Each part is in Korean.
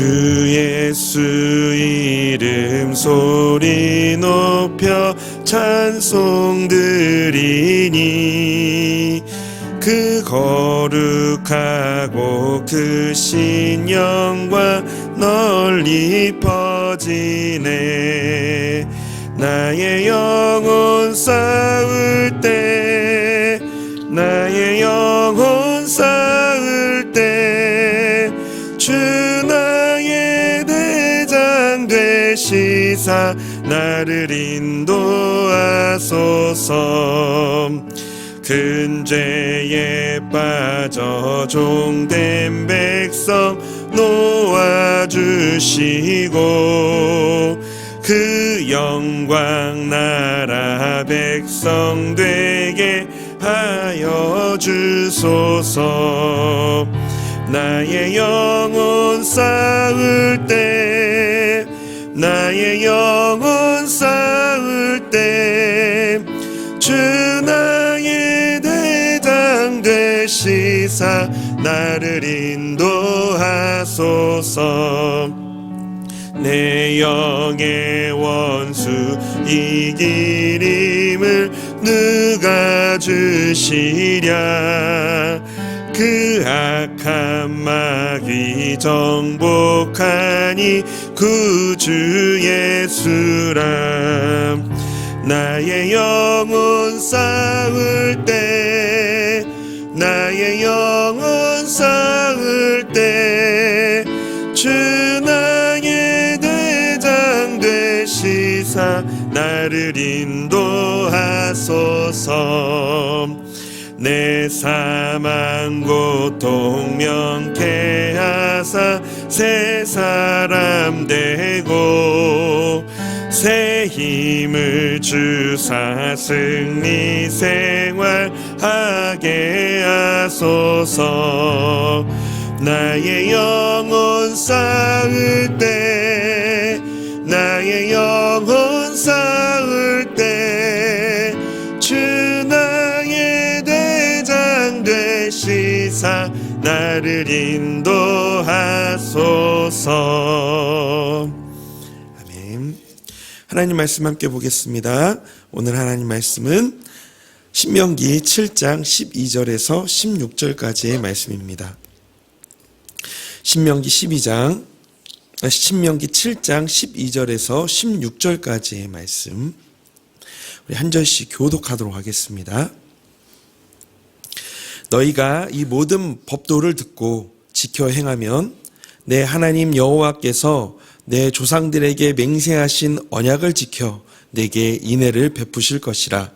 주 예수 이름 소리 높여 찬송 드리니 그 거룩하고 크신 영광 널리 퍼지네. 나의 영혼 싸울 때 나의 영혼 싸울 때주 되시사 나를 인도하소서. 큰 죄에 빠져 종된 백성 놓아주시고 그 영광 나라 백성 되게 하여 주소서. 나의 영혼 싸울 때 나의 영혼 싸울 때주 나의 대장 되시사 나를 인도하소서. 내 영의 원수 이기림을 누가 주시랴? 그 악한 마귀 정복하니 구주 예수라 나의 영혼 싸울 때 나의 영혼 싸울 때 주 나의 대장 되시사 나를 인도하소서. 내 사망 고통 명쾌하사 새 사람 되고 새 힘을 주사 승리 생활하게 하소서. 나의 영혼 싸울 때 나의 영혼 싸울 되시사 나를 인도하소서. 아멘. 하나님 말씀 함께 보겠습니다. 오늘 하나님 말씀은 신명기 7장 12절에서 16절까지의 말씀입니다. 신명기 12장 아, 신명기 7장 12절에서 16절까지의 말씀. 우리 한 절씩 교독하도록 하겠습니다. 너희가 이 모든 법도를 듣고 지켜 행하면 내 하나님 여호와께서 내 조상들에게 맹세하신 언약을 지켜 내게 인애를 베푸실 것이라.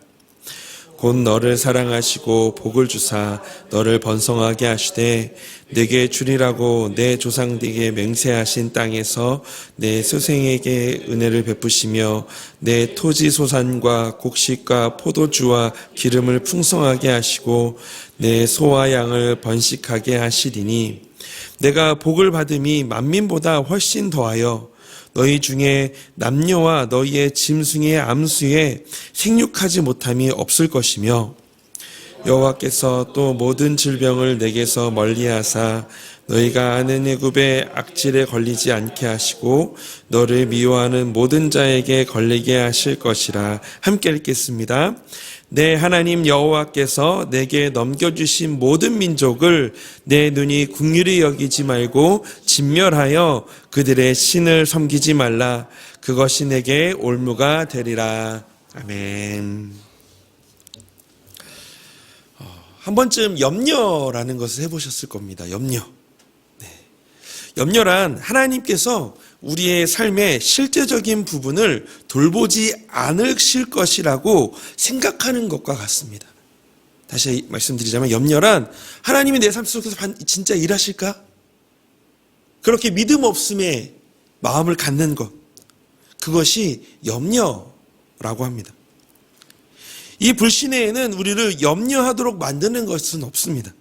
곧 너를 사랑하시고 복을 주사 너를 번성하게 하시되 내게 주리라고 내 조상들에게 맹세하신 땅에서 내 스생에게 은혜를 베푸시며 내 토지 소산과 곡식과 포도주와 기름을 풍성하게 하시고 내 소와 양을 번식하게 하시리니 내가 복을 받음이 만민보다 훨씬 더하여 너희 중에 남녀와 너희의 짐승의 암수에 생육하지 못함이 없을 것이며 여호와께서 또 모든 질병을 내게서 멀리하사 너희가 아는 애굽의 악질에 걸리지 않게 하시고 너를 미워하는 모든 자에게 걸리게 하실 것이라 함께 읽겠습니다. 내 하나님 여호와께서 내게 넘겨주신 모든 민족을 내 눈이 국률이 여기지 말고 진멸하여 그들의 신을 섬기지 말라. 그것이 내게 올무가 되리라. 아멘. 어, 한 번쯤 염려라는 것을 해보셨을 겁니다. 염려. 네. 염려란 하나님께서 우리의 삶의 실제적인 부분을 돌보지 않으실 것이라고 생각하는 것과 같습니다. 다시 말씀드리자면 염려란 하나님이 내 삶 속에서 진짜 일하실까? 그렇게 믿음 없음에 마음을 갖는 것. 그것이 염려라고 합니다. 이 불신에는 우리를 염려하도록 만드는 것은 없습니다.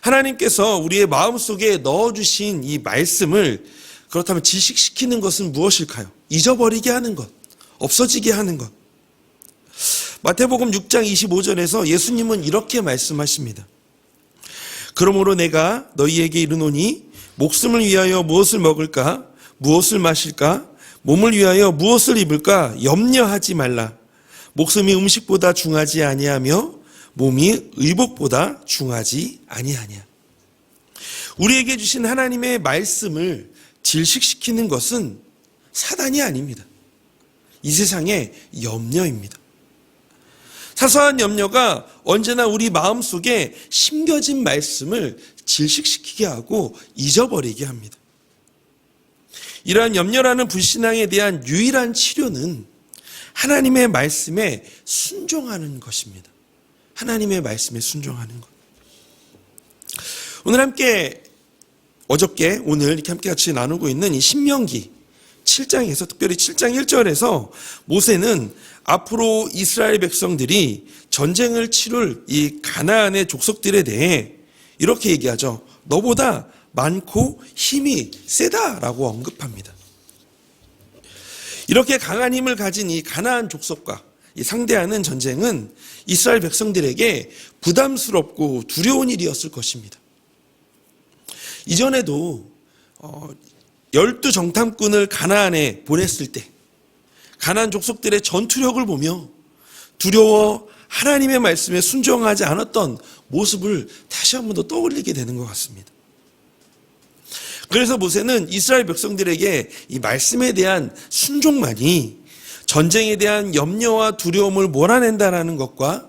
하나님께서 우리의 마음속에 넣어주신 이 말씀을 그렇다면 지식시키는 것은 무엇일까요? 잊어버리게 하는 것, 없어지게 하는 것. 마태복음 6장 25절에서 예수님은 이렇게 말씀하십니다. 그러므로 내가 너희에게 이르노니 목숨을 위하여 무엇을 먹을까? 무엇을 마실까? 몸을 위하여 무엇을 입을까? 염려하지 말라. 목숨이 음식보다 중하지 아니하며 몸이 의복보다 중하지 아니하냐. 우리에게 주신 하나님의 말씀을 질식시키는 것은 사단이 아닙니다. 이 세상의 염려입니다. 사소한 염려가 언제나 우리 마음 속에 심겨진 말씀을 질식시키게 하고 잊어버리게 합니다. 이러한 염려라는 불신앙에 대한 유일한 치료는 하나님의 말씀에 순종하는 것입니다. 하나님의 말씀에 순종하는 것. 오늘 함께 어저께 오늘 이렇게 함께 같이 나누고 있는 이 신명기 7장에서 특별히 7장 1절에서 모세는 앞으로 이스라엘 백성들이 전쟁을 치룰 이 가나안의 족속들에 대해 이렇게 얘기하죠. 너보다 많고 힘이 세다라고 언급합니다. 이렇게 강한 힘을 가진 이 가나안 족속과 이 상대하는 전쟁은 이스라엘 백성들에게 부담스럽고 두려운 일이었을 것입니다. 이전에도 어, 열두 정탐꾼을 가나안에 보냈을 때 가나안 족속들의 전투력을 보며 두려워 하나님의 말씀에 순종하지 않았던 모습을 다시 한 번 더 떠올리게 되는 것 같습니다. 그래서 모세는 이스라엘 백성들에게 이 말씀에 대한 순종만이 전쟁에 대한 염려와 두려움을 몰아낸다라는 것과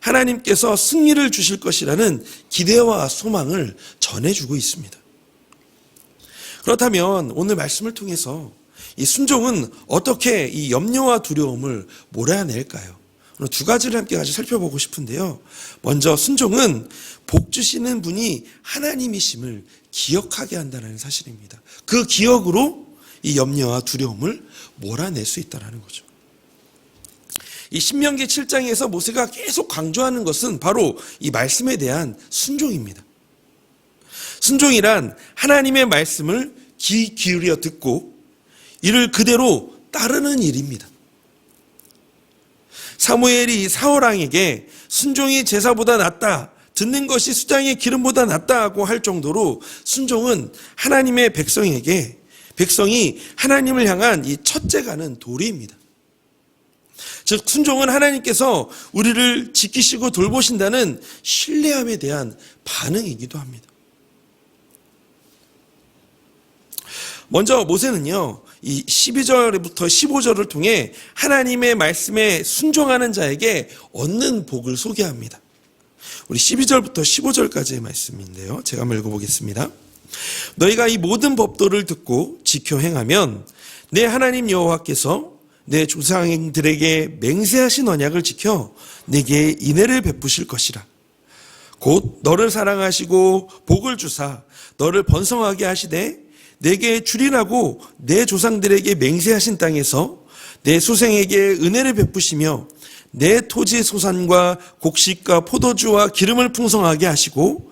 하나님께서 승리를 주실 것이라는 기대와 소망을 전해주고 있습니다. 그렇다면 오늘 말씀을 통해서 이 순종은 어떻게 이 염려와 두려움을 몰아낼까요? 오늘 두 가지를 함께 같이 살펴보고 싶은데요. 먼저 순종은 복 주시는 분이 하나님이심을 기억하게 한다는 사실입니다. 그 기억으로 이 염려와 두려움을 몰아낼 수 있다는 거죠. 이 신명기 7장에서 모세가 계속 강조하는 것은 바로 이 말씀에 대한 순종입니다. 순종이란 하나님의 말씀을 귀 기울여 듣고 이를 그대로 따르는 일입니다. 사무엘이 사월왕에게 순종이 제사보다 낫다. 듣는 것이 수장의 기름보다 낫다고 할 정도로 순종은 하나님의 백성에게 백성이 하나님을 향한 이 첫째 가는 도리입니다. 즉 순종은 하나님께서 우리를 지키시고 돌보신다는 신뢰함에 대한 반응이기도 합니다. 먼저 모세는요, 이 12절부터 15절을 통해 하나님의 말씀에 순종하는 자에게 얻는 복을 소개합니다. 우리 12절부터 15절까지의 말씀인데요. 제가 한번 읽어보겠습니다. 너희가 이 모든 법도를 듣고 지켜 행하면 내 하나님 여호와께서 내 조상들에게 맹세하신 언약을 지켜 내게 인애를 베푸실 것이라. 곧 너를 사랑하시고 복을 주사 너를 번성하게 하시되 내게 주리라고 내 조상들에게 맹세하신 땅에서 내 소생에게 은혜를 베푸시며 내 토지 소산과 곡식과 포도주와 기름을 풍성하게 하시고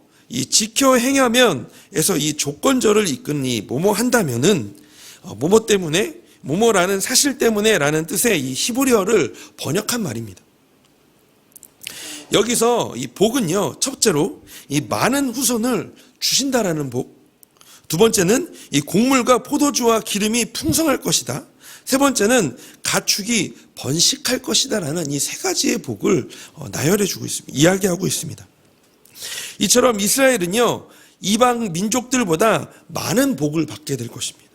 이 지켜 행하면에서 이 조건절을 이끈 이 뭐뭐 한다면은 어, 뭐뭐 때문에 뭐뭐라는 사실 때문에라는 뜻의 이 히브리어를 번역한 말입니다. 여기서 이 복은요, 첫째로 이 많은 후손을 주신다라는 복. 두 번째는 이 곡물과 포도주와 기름이 풍성할 것이다. 세 번째는 가축이 번식할 것이다라는 이 세 가지의 복을 어, 나열해 주고 있습니다. 이야기하고 있습니다. 이처럼 이스라엘은요, 이방 민족들보다 많은 복을 받게 될 것입니다.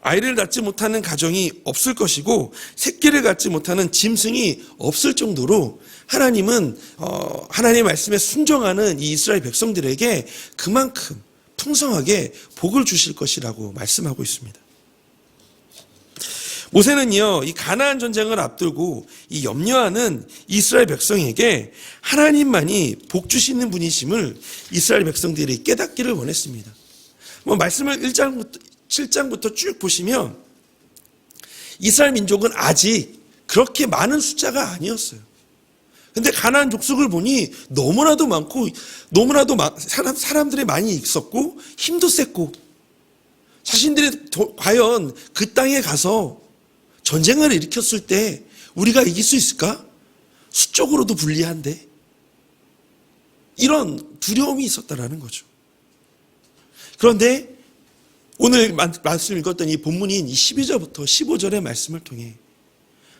아이를 낳지 못하는 가정이 없을 것이고 새끼를 갖지 못하는 짐승이 없을 정도로 하나님은 어, 하나님의 말씀에 순종하는 이 이스라엘 백성들에게 그만큼 풍성하게 복을 주실 것이라고 말씀하고 있습니다. 모세는요, 이 가나안 전쟁을 앞두고 이 염려하는 이스라엘 백성에게 하나님만이 복 주시는 분이심을 이스라엘 백성들이 깨닫기를 원했습니다. 뭐 말씀을 1장부터 7장부터 쭉 보시면 이스라엘 민족은 아직 그렇게 많은 숫자가 아니었어요. 근데 가나안 족속을 보니 너무나도 많고 너무나도 사람 사람들이 많이 있었고 힘도 셌고 자신들이 도, 과연 그 땅에 가서 전쟁을 일으켰을 때 우리가 이길 수 있을까? 수적으로도 불리한데 이런 두려움이 있었다라는 거죠. 그런데 오늘 말씀 읽었던 이 본문인 이 12절부터 15절의 말씀을 통해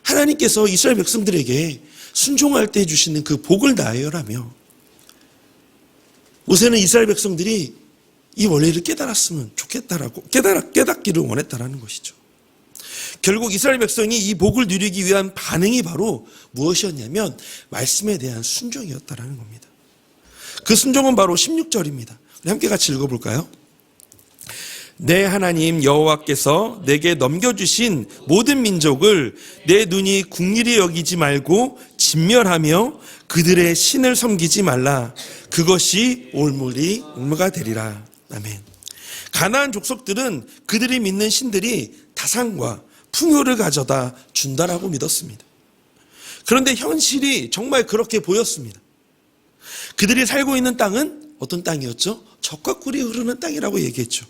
하나님께서 이스라엘 백성들에게 순종할 때 주시는 그 복을 나열하며 모세는 이스라엘 백성들이 이 원리를 깨달았으면 좋겠다라고 깨달아, 깨닫기를 원했다라는 것이죠. 결국 이스라엘 백성이 이 복을 누리기 위한 반응이 바로 무엇이었냐면 말씀에 대한 순종이었다라는 겁니다. 그 순종은 바로 16절입니다. 우리 함께 같이 읽어볼까요? 내 하나님 여호와께서 내게 넘겨주신 모든 민족을 내 눈이 국리히 여기지 말고 진멸하며 그들의 신을 섬기지 말라. 그것이 올물이 올무가 되리라. 아멘. 가나안 족속들은 그들이 믿는 신들이 다상과 풍요를 가져다 준다라고 믿었습니다. 그런데 현실이 정말 그렇게 보였습니다. 그들이 살고 있는 땅은 어떤 땅이었죠? 적과 꿀이 흐르는 땅이라고 얘기했죠.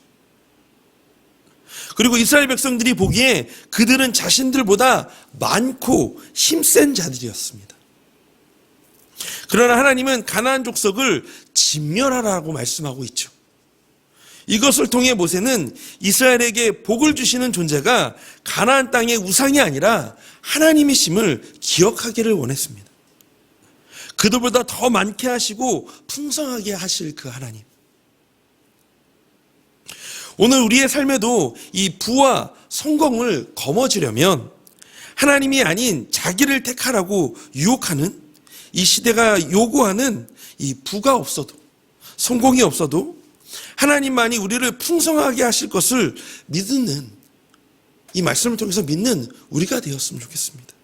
그리고 이스라엘 백성들이 보기에 그들은 자신들보다 많고 힘센 자들이었습니다. 그러나 하나님은 가나안 족속을 진멸하라고 말씀하고 있죠. 이것을 통해 모세는 이스라엘에게 복을 주시는 존재가 가나안 땅의 우상이 아니라 하나님이심을 기억하기를 원했습니다. 그들보다 더 많게 하시고 풍성하게 하실 그 하나님. 오늘 우리의 삶에도 이 부와 성공을 거머쥐려면 하나님이 아닌 자기를 택하라고 유혹하는 이 시대가 요구하는 이 부가 없어도 성공이 없어도 하나님만이 우리를 풍성하게 하실 것을 믿는 이 말씀을 통해서 믿는 우리가 되었으면 좋겠습니다.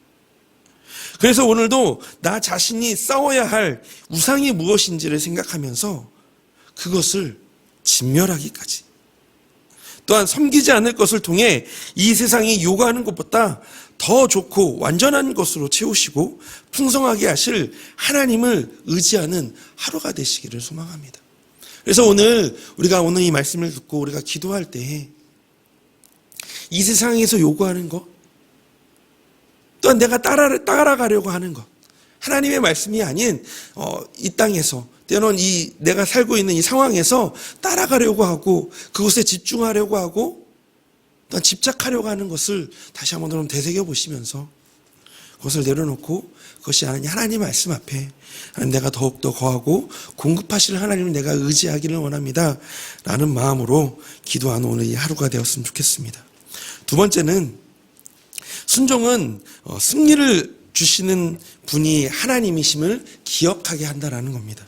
그래서 오늘도 나 자신이 싸워야 할 우상이 무엇인지를 생각하면서 그것을 진멸하기까지 또한 섬기지 않을 것을 통해 이 세상이 요구하는 것보다 더 좋고 완전한 것으로 채우시고 풍성하게 하실 하나님을 의지하는 하루가 되시기를 소망합니다. 그래서 오늘 우리가 오늘 이 말씀을 듣고 우리가 기도할 때 이 세상에서 요구하는 것 또한 내가 따라, 따라가려고 하는 것 하나님의 말씀이 아닌 어, 이 땅에서 때로는 이 내가 살고 있는 이 상황에서 따라가려고 하고 그곳에 집중하려고 하고 또 집착하려고 하는 것을 다시 한번 되새겨 보시면서 그것을 내려놓고 그것이 아닌 하나님 말씀 앞에 하나님 내가 더욱더 거하고 공급하실 하나님을 내가 의지하기를 원합니다. 라는 마음으로 기도하는 오늘 이 하루가 되었으면 좋겠습니다. 두 번째는 순종은 어, 승리를 주시는 분이 하나님이심을 기억하게 한다라는 겁니다.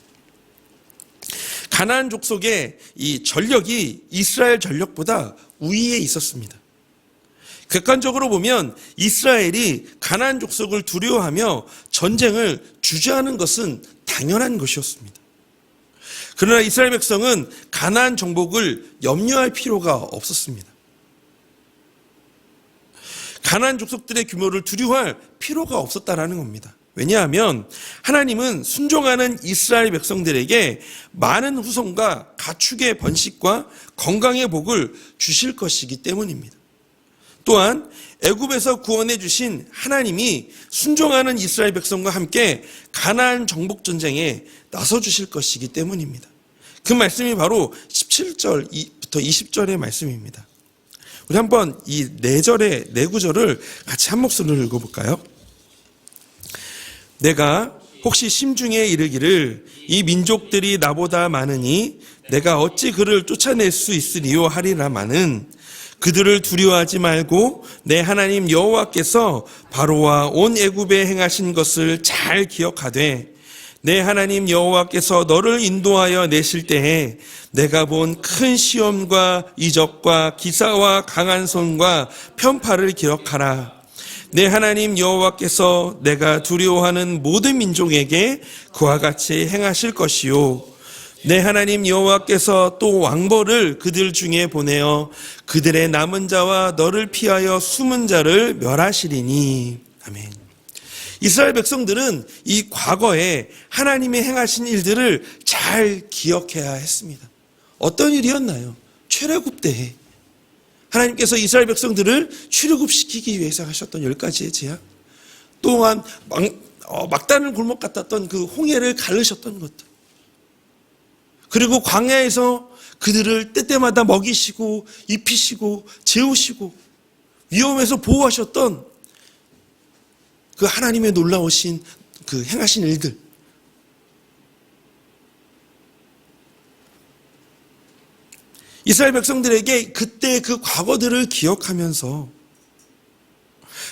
가나안 족속의 이 전력이 이스라엘 전력보다 우위에 있었습니다. 객관적으로 보면 이스라엘이 가나안 족속을 두려워하며 전쟁을 주저하는 것은 당연한 것이었습니다. 그러나 이스라엘 백성은 가나안 정복을 염려할 필요가 없었습니다. 가나안 족속들의 규모를 두려워할 필요가 없었다라는 겁니다. 왜냐하면 하나님은 순종하는 이스라엘 백성들에게 많은 후손과 가축의 번식과 건강의 복을 주실 것이기 때문입니다. 또한 애굽에서 구원해 주신 하나님이 순종하는 이스라엘 백성과 함께 가나안 정복 전쟁에 나서 주실 것이기 때문입니다. 그 말씀이 바로 17절부터 20절의 말씀입니다. 우리 한번 이 네 절의 네 구절을 같이 한 목소리로 읽어볼까요? 내가 혹시 심중에 이르기를 이 민족들이 나보다 많으니 내가 어찌 그를 쫓아낼 수 있으리요 하리라마는 그들을 두려워하지 말고 내 하나님 여호와께서 바로와 온 애굽에 행하신 것을 잘 기억하되 내 하나님 여호와께서 너를 인도하여 내실 때에 내가 본 큰 시험과 이적과 기사와 강한 손과 편파를 기억하라. 내 하나님 여호와께서 내가 두려워하는 모든 민족에게 그와 같이 행하실 것이요. 내 하나님 여호와께서 또 왕벌을 그들 중에 보내어 그들의 남은 자와 너를 피하여 숨은 자를 멸하시리니. 아멘. 이스라엘 백성들은 이 과거에 하나님이 행하신 일들을 잘 기억해야 했습니다. 어떤 일이었나요? 출애굽 때에 하나님께서 이스라엘 백성들을 출애굽시키기 위해서 하셨던 열 가지의 제약, 또한 막, 어, 막다른 골목 같았던 그 홍해를 가르셨던 것들, 그리고 광야에서 그들을 때때마다 먹이시고 입히시고 재우시고 위험에서 보호하셨던 그 하나님의 놀라우신 그 행하신 일들. 이스라엘 백성들에게 그때 그 과거들을 기억하면서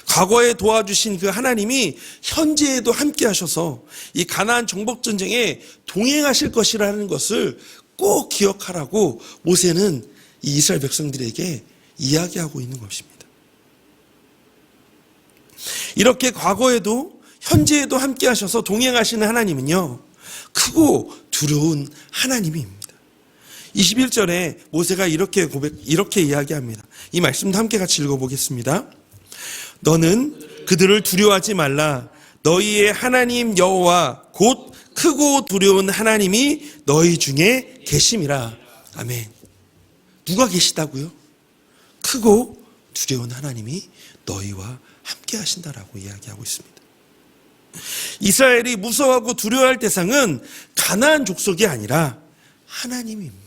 과거에 도와주신 그 하나님이 현재에도 함께 하셔서 이 가나안 정복 전쟁에 동행하실 것이라는 것을 꼭 기억하라고 모세는 이 이스라엘 백성들에게 이야기하고 있는 것입니다. 이렇게 과거에도 현재에도 함께 하셔서 동행하시는 하나님은요. 크고 두려운 하나님입니다. 21절에 모세가 이렇게 고백 이렇게 이야기합니다. 이 말씀도 함께 같이 읽어 보겠습니다. 너는 그들을 두려워하지 말라. 너희의 하나님 여호와 곧 크고 두려운 하나님이 너희 중에 계심이라. 아멘. 누가 계시다고요? 크고 두려운 하나님이 너희와 함께 하신다라고 이야기하고 있습니다. 이스라엘이 무서워하고 두려워할 대상은 가나안 족속이 아니라 하나님입니다.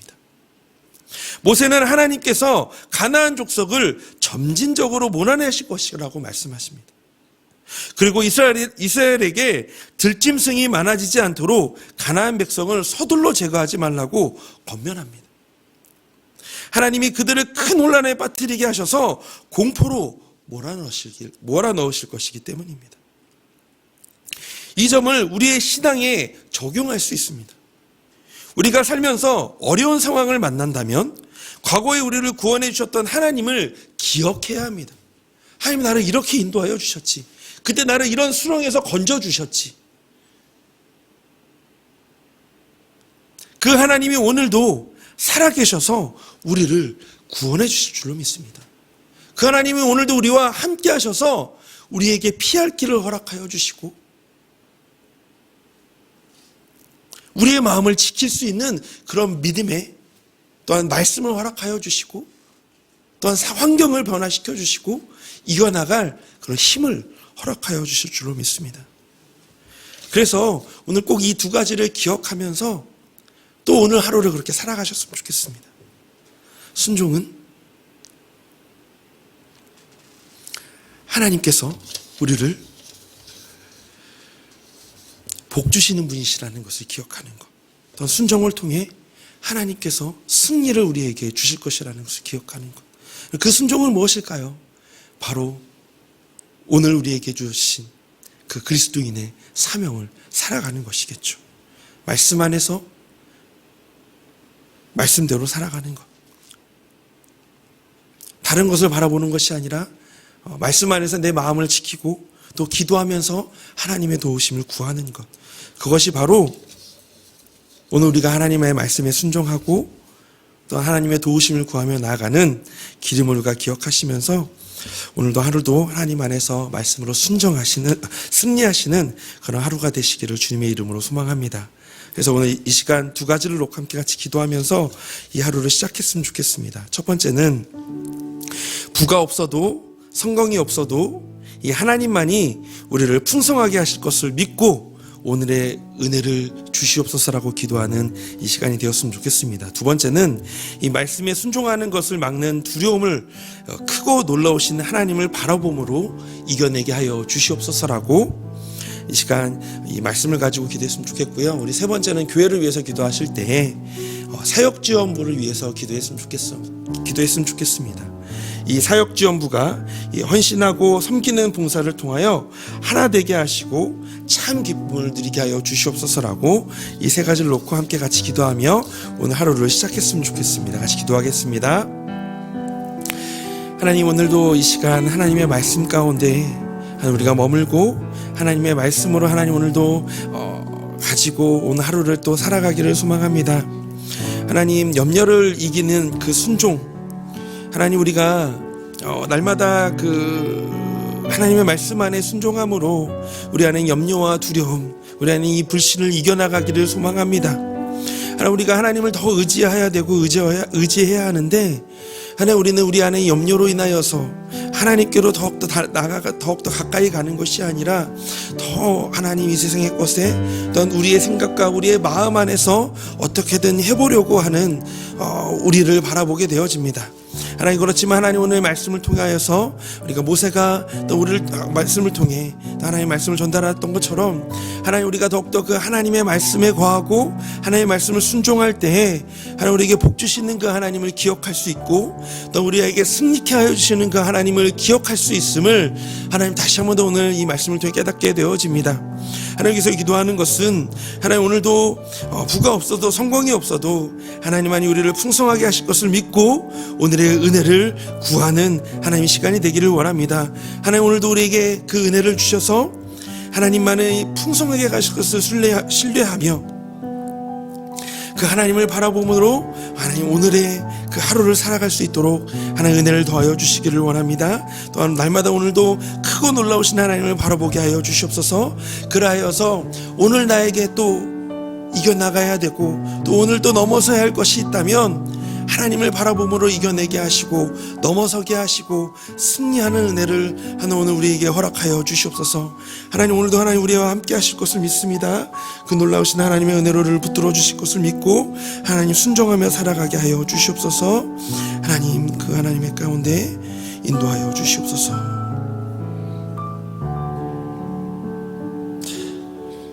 모세는 하나님께서 가나안 족속을 점진적으로 몰아내실 것이라고 말씀하십니다. 그리고 이스라엘, 이스라엘에게 들짐승이 많아지지 않도록 가나안 백성을 서둘러 제거하지 말라고 권면합니다. 하나님이 그들을 큰 혼란에 빠뜨리게 하셔서 공포로 몰아넣으실, 몰아넣으실 것이기 때문입니다. 이 점을 우리의 신앙에 적용할 수 있습니다. 우리가 살면서 어려운 상황을 만난다면 과거에 우리를 구원해 주셨던 하나님을 기억해야 합니다. 하나님 나를 이렇게 인도하여 주셨지. 그때 나를 이런 수렁에서 건져 주셨지. 그 하나님이 오늘도 살아계셔서 우리를 구원해 주실 줄로 믿습니다. 그 하나님이 오늘도 우리와 함께 하셔서 우리에게 피할 길을 허락하여 주시고 우리의 마음을 지킬 수 있는 그런 믿음에 또한 말씀을 허락하여 주시고 또한 환경을 변화시켜 주시고 이어나갈 그런 힘을 허락하여 주실 줄로 믿습니다. 그래서 오늘 꼭 이 두 가지를 기억하면서 또 오늘 하루를 그렇게 살아가셨으면 좋겠습니다. 순종은 하나님께서 우리를 복 주시는 분이시라는 것을 기억하는 것. 또 순종을 통해 하나님께서 승리를 우리에게 주실 것이라는 것을 기억하는 것. 그 순종은 무엇일까요? 바로 오늘 우리에게 주신 그 그리스도인의 사명을 살아가는 것이겠죠. 말씀 안에서 말씀대로 살아가는 것. 다른 것을 바라보는 것이 아니라 어, 말씀 안에서 내 마음을 지키고 또 기도하면서 하나님의 도우심을 구하는 것. 그것이 바로 오늘 우리가 하나님의 말씀에 순종하고 또 하나님의 도우심을 구하며 나아가는 기름을 우리가 기억하시면서 오늘도 하루도 하나님 안에서 말씀으로 순종하시는 승리하시는 그런 하루가 되시기를 주님의 이름으로 소망합니다. 그래서 오늘 이 시간 두 가지를 놓고 함께 같이 기도하면서 이 하루를 시작했으면 좋겠습니다. 첫 번째는 부가 없어도 성공이 없어도 이 하나님만이 우리를 풍성하게 하실 것을 믿고 오늘의 은혜를 주시옵소서라고 기도하는 이 시간이 되었으면 좋겠습니다. 두 번째는 이 말씀에 순종하는 것을 막는 두려움을 어, 크고 놀라우신 하나님을 바라봄으로 이겨내게 하여 주시옵소서라고 이 시간 이 말씀을 가지고 기도했으면 좋겠고요. 우리 세 번째는 교회를 위해서 기도하실 때 어, 사역 지원부를 위해서 기도했으면 좋겠어. 기도했으면 좋겠습니다. 이 사역 지원부가 이 헌신하고 섬기는 봉사를 통하여 하나 되게 하시고 참 기쁨을 누리게 하여 주시옵소서라고 이 세 가지를 놓고 함께 같이 기도하며 오늘 하루를 시작했으면 좋겠습니다. 같이 기도하겠습니다. 하나님 오늘도 이 시간 하나님의 말씀 가운데 우리가 머물고 하나님의 말씀으로 하나님 오늘도 어, 가지고 오늘 하루를 또 살아가기를 소망합니다. 하나님 염려를 이기는 그 순종 하나님 우리가 어, 날마다 그 하나님의 말씀 안에 순종함으로 우리 안에 염려와 두려움 우리 안에 이 불신을 이겨나가기를 소망합니다. 하나님 우리가 하나님을 더 의지해야 되고 의지해야, 의지해야 하는데 하나님 우리는 우리 안에 염려로 인하여서 하나님께로 더욱더 다, 나아가 더욱더 가까이 가는 것이 아니라 더 하나님 이 세상의 것에 어떤 우리의 생각과 우리의 마음 안에서 어떻게든 해보려고 하는 어, 우리를 바라보게 되어집니다. 하나님 그렇지만 하나님 오늘 말씀을 통하여서 우리가 모세가 또 우리를 말씀을 통해 또 하나님의 말씀을 전달했던 것처럼 하나님 우리가 더욱더 그 하나님의 말씀에 거하고 하나님의 말씀을 순종할 때에 하나님 우리에게 복 주시는 그 하나님을 기억할 수 있고 또 우리에게 승리케 하여 주시는 그 하나님을 기억할 수 있음을 하나님 다시 한 번 더 오늘 이 말씀을 통해 깨닫게 되어집니다. 하나님께서 기도하는 것은 하나님 오늘도 어, 부가 없어도 성공이 없어도 하나님 만이 우리를 풍성하게 하실 것을 믿고 오늘의 은혜를 구하는 하나님의 시간이 되기를 원합니다. 하나님 오늘도 우리에게 그 은혜를 주셔서 하나님만의 풍성하게 가실 것을 신뢰하- 신뢰하며 그 하나님을 바라봄으로 하나님 오늘의 그 하루를 살아갈 수 있도록 하나님 은혜를 더하여 주시기를 원합니다. 또한 날마다 오늘도 크고 놀라우신 하나님을 바라보게 하여 주시옵소서. 그라하여서 오늘 나에게 또 이겨나가야 되고 또 오늘 또 넘어서야 할 것이 있다면 하나님을 바라봄으로 이겨내게 하시고 넘어서게 하시고 승리하는 은혜를 하나 오늘 우리에게 허락하여 주시옵소서. 하나님 오늘도 하나님 우리와 함께 하실 것을 믿습니다. 그 놀라우신 하나님의 은혜로를 붙들어 주실 것을 믿고 하나님 순종하며 살아가게 하여 주시옵소서. 하나님 그 하나님의 가운데 인도하여 주시옵소서.